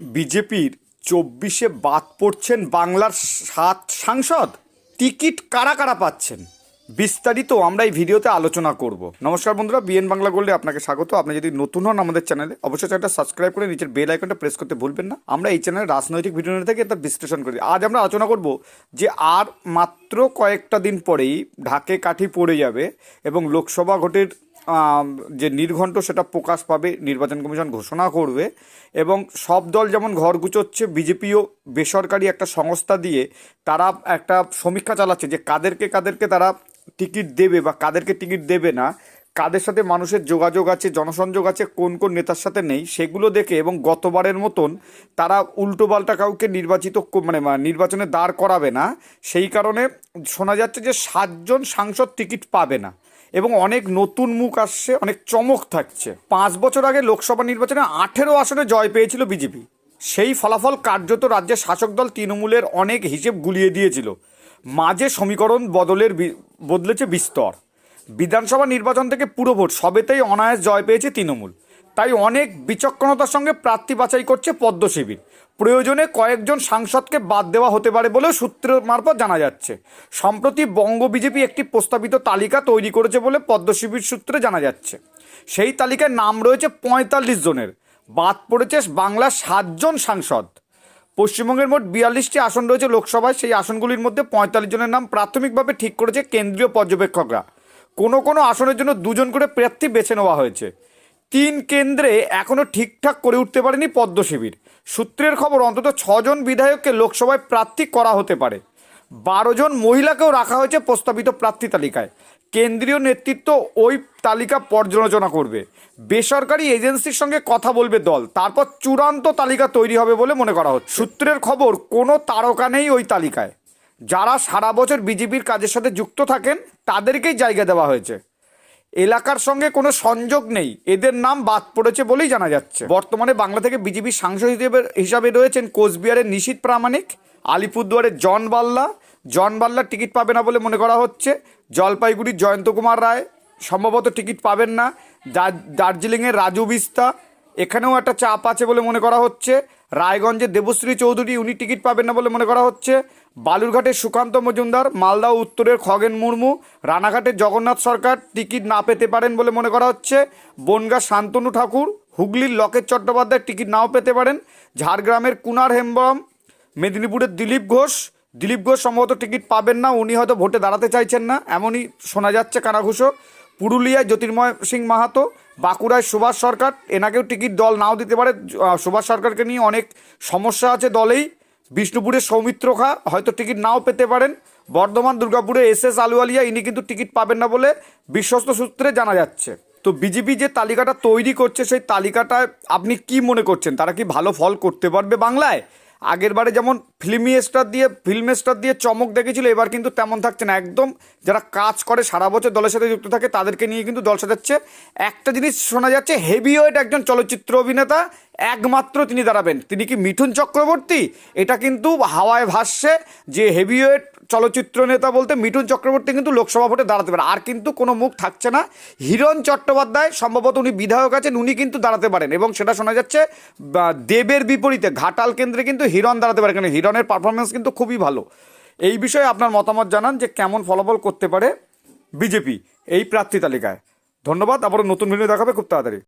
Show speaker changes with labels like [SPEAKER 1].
[SPEAKER 1] বিজেপির চব্বিশে বাদ পড়ছেন বাংলার সাত সাংসদ। টিকিট কারা কারা পাচ্ছেন? বিস্তারিত আমরা এই ভিডিওতে আলোচনা করব। নমস্কার বন্ধুরা, বিএন বাংলা গোল্ডে আপনাকে স্বাগত। আপনি যদি নতুন হন আমাদের চ্যানেলে, অবশ্যই চ্যানেলটা সাবস্ক্রাইব করে নিচের বেল আইকনটা প্রেস করতে ভুলবেন না। আমরা এই চ্যানেলে রাজনৈতিক ভিডিও থেকে তার বিশ্লেষণ করি। আজ আমরা আলোচনা করব যে আর মাত্র কয়েকটা দিন পরেই ঢাকে কাঠি পড়ে যাবে এবং লোকসভা ভোটের যে নির্ঘণ্ট সেটা প্রকাশ পাবে, নির্বাচন কমিশন ঘোষণা করবে এবং সব দল যেমন ঘর গুছোচ্ছে বিজেপিও বেসরকারি একটা সংস্থা দিয়ে তারা একটা সমীক্ষা চালাচ্ছে যে কাদেরকে কাদেরকে তারা টিকিট দেবে বা কাদেরকে টিকিট দেবে না, কাদের সাথে মানুষের যোগাযোগ আছে, জনসংযোগ আছে, কোন কোন নেতার সাথে নেই, সেগুলো দেখে এবং গতবারের মতন তারা উল্টোপাল্টা কাউকে নির্বাচিত মানে নির্বাচনে দাঁড় করাবে না। সেই কারণে শোনা যাচ্ছে যে সাতজন সাংসদ টিকিট পাবে না। এবং অনেক নতুন মুখ আসছে, অনেক চমক থাকছে। পাঁচ বছর আগে লোকসভা নির্বাচনে আঠেরো আসনে জয় পেয়েছিল বিজেপি। সেই ফলাফল কার্যত রাজ্যের শাসক দল তৃণমূলের অনেক হিসেব গুলিয়ে দিয়েছিল। মাঝে সমীকরণ বদলের বদলেছে বিস্তর। বিধানসভা নির্বাচন থেকে পুরো ভোট, সবেতেই অনায়াস জয় পেয়েছে তৃণমূল। তাই অনেক বিচক্ষণতার সঙ্গে প্রার্থী বাছাই করছে পদ্ম শিবির। প্রয়োজনে কয়েকজন সাংসদকে বাদ দেওয়া হতে পারে বলেও সূত্র মারফত জানা যাচ্ছে। সম্প্রতি বঙ্গ বিজেপি একটি প্রস্তাবিত তালিকা তৈরি করেছে বলে পদ্ম শিবির সূত্রে জানা যাচ্ছে। সেই তালিকায় নাম রয়েছে পঁয়তাল্লিশ জনের। বাদ পড়েছে বাংলার সাতজন সাংসদ। পশ্চিমবঙ্গের মোট বিয়াল্লিশটি আসন রয়েছে লোকসভায়। সেই আসনগুলির মধ্যে পঁয়তাল্লিশ জনের নাম প্রাথমিকভাবে ঠিক করেছে কেন্দ্রীয় পর্যবেক্ষকরা। কোনো কোনো আসনের জন্য দুজন করে প্রার্থী বেছে নেওয়া হয়েছে। তিন কেন্দ্রে এখনও ঠিকঠাক করে উঠতে পারেনি পদ্ম শিবির। সূত্রের খবর, অন্তত ছজন বিধায়ককে লোকসভায় প্রার্থী করা হতে পারে। বারো জন মহিলাকেও রাখা হয়েছে প্রস্তাবিত প্রার্থী তালিকায়। কেন্দ্রীয় নেতৃত্ব ওই তালিকা পর্যালোচনা করবে। বেসরকারি এজেন্সির সঙ্গে কথা বলবে দল। তারপর চূড়ান্ত তালিকা তৈরি হবে বলে মনে করা হচ্ছে। সূত্রের খবর, কোনো তারকা নেই ওই তালিকায়। যারা সারা বছর বিজেপির কাজের সাথে যুক্ত থাকেন, তাদেরকেই জায়গা দেওয়া হয়েছে। এলাকার সঙ্গে কোনো সংযোগ নেই। এদের নাম বাদ পড়েছে বলেই জানা যাচ্ছে। বর্তমানে বাংলা থেকে বিজেপির সাংসদ হিসেবে হিসাবে রয়েছেন কোচবিহারের নিশীত প্রামাণিক, আলিপুরদুয়ারের জন বাল্লা। জন বাল্লার টিকিট পাবে না বলে মনে করা হচ্ছে। জলপাইগুড়ির জয়ন্ত কুমার রায় সম্ভবত টিকিট পাবেন না। দার্জিলিংয়ের রাজু বিস্তা এখানেও একটা চাপ আছে বলে মনে করা হচ্ছে। রায়গঞ্জে দেবশ্রী চৌধুরী উনি টিকিট পাবেন না বলে মনে করা হচ্ছে। বালুরঘাটের সুকান্ত মজুমদার, মালদা উত্তরের খগেন মুর্মু, রানাঘাটের জগন্নাথ সরকার টিকিট না পেতে পারেন বলে মনে করা হচ্ছে। বনগা শান্তনু ঠাকুর, হুগলির লকেট চট্টোপাধ্যায় টিকিট নাও পেতে পারেন। ঝাড়গ্রামের কুনার হেমব্রম, মেদিনীপুরের দিলীপ ঘোষ দিলীপ ঘোষ সম্ভবত টিকিট পাবেন না, উনি হয়তো ভোটে দাঁড়াতে চাইছেন না, এমনই শোনা যাচ্ছে কানাঘুষো। পুরুলিয়ায় জ্যোতির্ময় সিং মাহাতো, বাঁকুড়ায় সুভাষ সরকার, এনাকেও টিকিট দল নাও দিতে পারে। সুভাষ সরকারকে নিয়ে অনেক সমস্যা আছে দলেই। বিষ্ণুপুরের সৌমিত্র খা হয়তো টিকিট নাও পেতে পারেন। বর্ধমান, দুর্গাপুরে এস এস আলুয়ালিয়া, ইনি কিন্তু টিকিট পাবেন না বলে বিশ্বস্ত সূত্রে জানা যাচ্ছে। তো বিজেপি যে তালিকাটা তৈরি করছে, সেই তালিকাটায় আপনি কি মনে করছেন? তারা কি ভালো ফল করতে পারবে বাংলায়? আগের বারে যেমন ফিল্মি স্টার দিয়ে ফিল্ম স্টার দিয়ে চমক দেখেছিল, এবার কিন্তু তেমন থাকছে না। একদম যারা কাজ করে সারা বছর দলের সাথে যুক্ত থাকে, তাদেরকে নিয়ে কিন্তু দল সাজাচ্ছে। একটা জিনিস শোনা যাচ্ছে হেভি ওয়েট একজন চলচ্চিত্র অভিনেতা, একমাত্র তিনি দাঁড়াবেন। তিনি কি মিঠুন চক্রবর্তী? এটা কিন্তু হাওয়ায় ভাসছে যে হেভিওয়েট চলচ্চিত্র নেতা বলতে মিঠুন চক্রবর্তী কিন্তু লোকসভা ভোটে দাঁড়াতে পারে আর কিন্তু কোনো মুখ থাকছে না। হিরণ চট্টোপাধ্যায় সম্ভবত উনি বিধায়ক আছেন, উনি কিন্তু দাঁড়াতে পারেন এবং সেটা শোনা যাচ্ছে দেবের বিপরীতে ঘাটাল কেন্দ্রে কিন্তু হিরণ দাঁড়াতে পারে কারণ হিরণের পারফরমেন্স কিন্তু খুবই ভালো। এই বিষয়ে আপনার মতামত জানান যে কেমন ফলাফল করতে পারে বিজেপি এই প্রার্থী তালিকায়। ধন্যবাদ, আবারও নতুন ভিডিও দেখাবে খুব তাড়াতাড়ি।